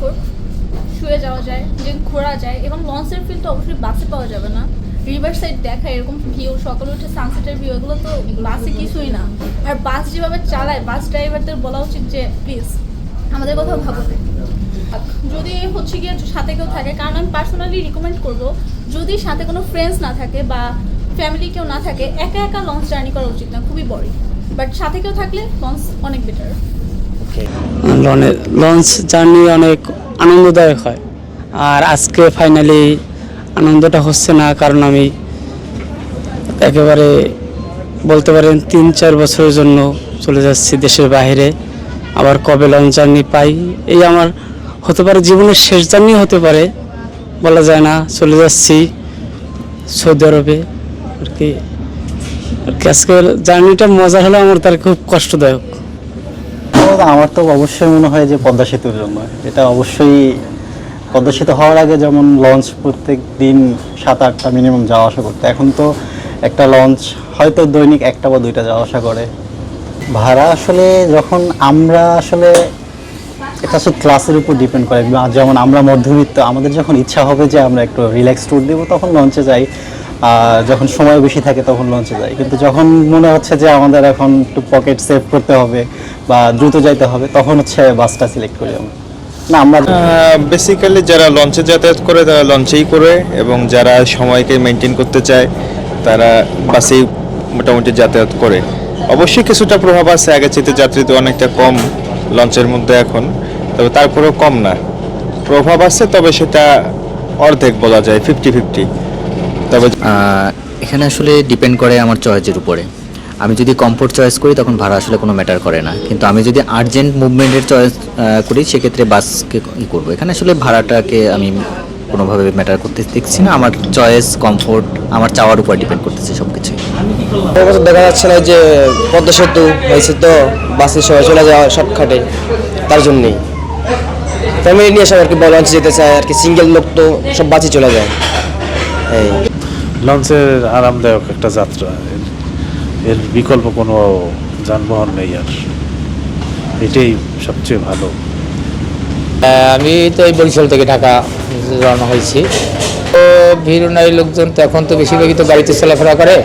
Comfort শুয়ে যাওয়া যায় যে ঘোরা যায় এবং লঞ্চের ফিল তো অবশ্যই বাসে পাওয়া যাবে না। রিভার সাইড দেখা, এরকম ভিউ সকালে উঠে সানসেটের ভিউ এগুলো তো বাসে কিছুই না। আর বাস যেভাবে চালায়, বাস ড্রাইভারদের বলা উচিত যে প্লিজ আমাদের কথাও ভাবুন যদি হচ্ছে গিয়ে সাথে কেউ থাকে, কারণ আমি পার্সোনালি রিকমেন্ড করব, যদি সাথে কোনো ফ্রেন্ডস না থাকে বা ফ্যামিলি কেউ না থাকে, একা একা লঞ্চ জার্নি করা উচিত না, খুবই বড়ি বাট সাথে কেউ থাকলে লঞ্চ অনেক বেটার লঞ্চ জার্নি অনেক আনন্দদায়ক হয়। আর আজকে ফাইনালি আনন্দটা হচ্ছে না, কারণ আমি একেবারে বলতে পারেন তিন, চার বছরের জন্য চলে যাচ্ছি দেশের বাইরে। আবার কবে লঞ্চ জার্নি পাই, এই আমার হতে পারে জীবনের শেষ জার্নি হতে পারে, বলা যায় না, চলে যাচ্ছি সৌদি আরবে। আর কি আর কি, আজকের জার্নিটা মজা হলে আমার তার খুব কষ্টদায়ক। আমার তো অবশ্যই মনে হয় যে পদ্মা সেতুর জন্য। এটা অবশ্যই পদ্মা সেতু হওয়ার আগে যেমন লঞ্চ প্রত্যেক দিন সাত, আটটা মিনিমাম যাওয়া আসা করতো। এখন তো একটা লঞ্চ হয়তো দৈনিক একটা বা দুইটা যাওয়া আসা করে। ভাড়া আসলে যখন আমরা আসলে এটা আসলে ক্লাসের উপর ডিপেন্ড করে। যেমন আমরা মধ্যবিত্ত, আমাদের যখন ইচ্ছা হবে যে আমরা একটু রিল্যাক্স ট্যুর দেবো, তখন লঞ্চে যাই। যখন সময় বেশি থাকে তখন লঞ্চে যাই কিন্তু যখন মনে হচ্ছে যে আমাদের এখন একটু পকেট সেভ করতে হবে বা দ্রুত যাইতে হবে, তখন হচ্ছে বাসটা সিলেক্ট করি আমরা। না, আমরা বেসিক্যালি যারা লঞ্চে যাতায়াত করে, তারা লঞ্চেই করে এবং যারা সময়কে মেনটেন করতে চায়, তারা বাসেই মোটামুটি যাতায়াত করে। অবশ্যই কিছুটা প্রভাব আছে, আগে চেতে যাত্রী তো অনেকটা কম লঞ্চের মধ্যে এখন, তবে তারপরেও কম না। প্রভাব আছে, তবে সেটা অর্ধেক বলা যায় ফিফটি ফিফটি তবে এখানে আসলে ডিপেন্ড করে আমার চয়েসের উপরে। আমি যদি কমফোর্ট চয়েস করি তখন ভাড়া আসলে কোনো ম্যাটার করে না। কিন্তু আমি যদি আর্জেন্ট মুভমেন্টের চয়েস করি সেক্ষেত্রে বাসকে ই করব। এখানে আসলে ভাড়াটাকে আমি কোনোভাবে ম্যাটার করতে দেখছি না। আমার চয়েস কমফোর্ট আমার চাওয়ার উপর ডিপেন্ড করতেছে সব কিছুই এবছর দেখা যাচ্ছে না যে পদ্মা সেতু হয়েছে তো বাসে সবাই চলে যাওয়া শর্টকাটে তার জন্যেই। ফ্যামিলি নিয়ে সবাই আর কি লঞ্চে যেতে চায় আর কি সিঙ্গেল লোক তো সব বাসে চলে যায়। এই। লঞ্চের আরামদায়ক একটা যাত্রা। এর- এর বিকল্প কোনো যানবাহন নেই আর। এটাই সবচেয়ে ভালো। আমি তো এই বরিশাল থেকে ঢাকা রওনা হয়েছি। তো ভিড় নাই লোকজন তো এখন তো বেশিরভাগই তো গাড়িতে চলাফেরা করে।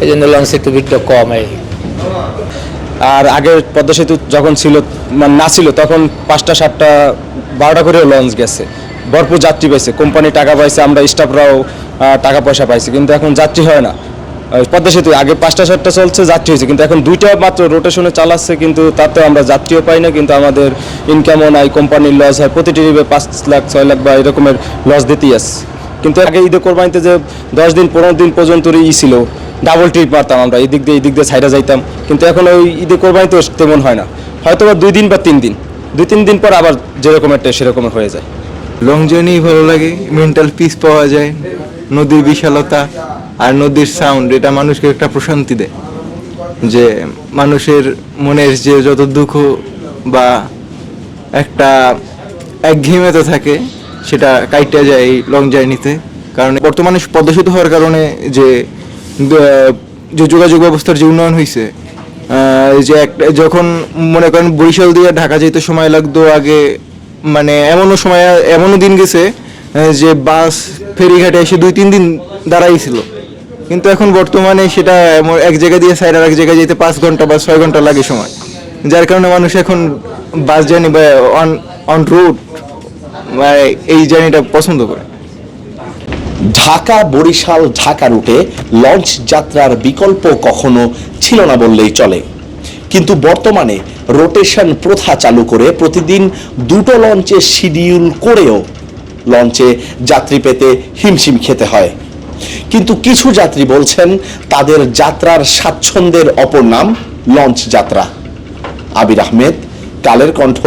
এই জন্য লঞ্চে একটু ভিড়টা কম এই। আর আগে পদ্মা সেতু যখন ছিল মানে না ছিল তখন পাঁচটা সাতটা বারোটা করেও লঞ্চ গেছে। ভরপুর যাত্রী পাইছে কোম্পানি টাকা পাইছে, আমরা স্টাফরাও টাকা পয়সা পাইছি, কিন্তু এখন যাত্রী হয় না। পদ্মা সেতু, আগে পাঁচটা সাতটা চলছে, যাত্রী হয়েছে, কিন্তু এখন দুইটা মাত্র রোটেশনে চালাচ্ছে, কিন্তু তাতে আমরা যাত্রীও পাই না, কিন্তু আমাদের ইনকামও নাই কোম্পানির লস হয়, প্রতিটি ট্রিপে পাঁচ লাখ, ছয় লাখ বা এরকমের লস দিতেই আসছে কিন্তু আগে ঈদে কোরবানিতে যে দশ দিন, পনেরো দিন পর্যন্ত ই ছিল ডাবল ট্রিপ মারতাম আমরা, এদিক দিয়ে এদিক দিয়ে সাইডে যাইতাম, কিন্তু এখন ওই ঈদে কোরবানিতে তেমন হয় না। হয়তো বা দুই দিন বা তিন দিন। দুই, তিন দিন পর আবার যেরকম একটা সেরকম হয়ে যায়। লং জার্নি ভালো লাগে মেন্টাল পিস পাওয়া যায়, নদীর বিশালতা আর নদীর সাউন্ড এটা মানুষকে একটা প্রশান্তি দেয়। যে মানুষের মনের যে যত দুঃখ বা একটা একঘেয়েমিতে থাকে, সেটা কাইটা যায় এই লং জার্নিতে কারণ বর্তমানে পদ্মা সেতু হওয়ার কারণে যে যে যোগাযোগ ব্যবস্থার যে উন্নয়ন হয়েছে যে একটা যখন মনে করেন বরিশাল দিয়ে ঢাকা যেতে সময় লাগতো আগে মানে এমনও সময়, এমনও দিন গেছে যে বাস ফেরিঘাটে এসে দুই তিন দিন দাঁড়াইছিল। কিন্তু এখন বর্তমানে সেটা এক জায়গা দিয়ে সাইড আর এক জায়গায় যেতে পাঁচ ঘণ্টা বা ছয় ঘণ্টা লাগে সময়। যার কারণে মানুষ এখন বাস জার্নি বা অন অন রুট এই জার্নিটা পছন্দ করে। ঢাকা, বরিশাল, ঢাকা রুটে লঞ্চ যাত্রার বিকল্প কখনো ছিল না বললেই চলে। কিন্তু বর্তমানে রোটেশন প্রথা চালু করে প্রতিদিন দুটো লঞ্চে শিডিউল করেও লঞ্চে যাত্রী পেতে হিমশিম খেতে হয়। কিন্তু কিছু যাত্রী বলছেন তাদের যাত্রার স্বাচ্ছন্দ্যের অপর নাম লঞ্চ যাত্রা। আবির আহমেদ, কালের কণ্ঠ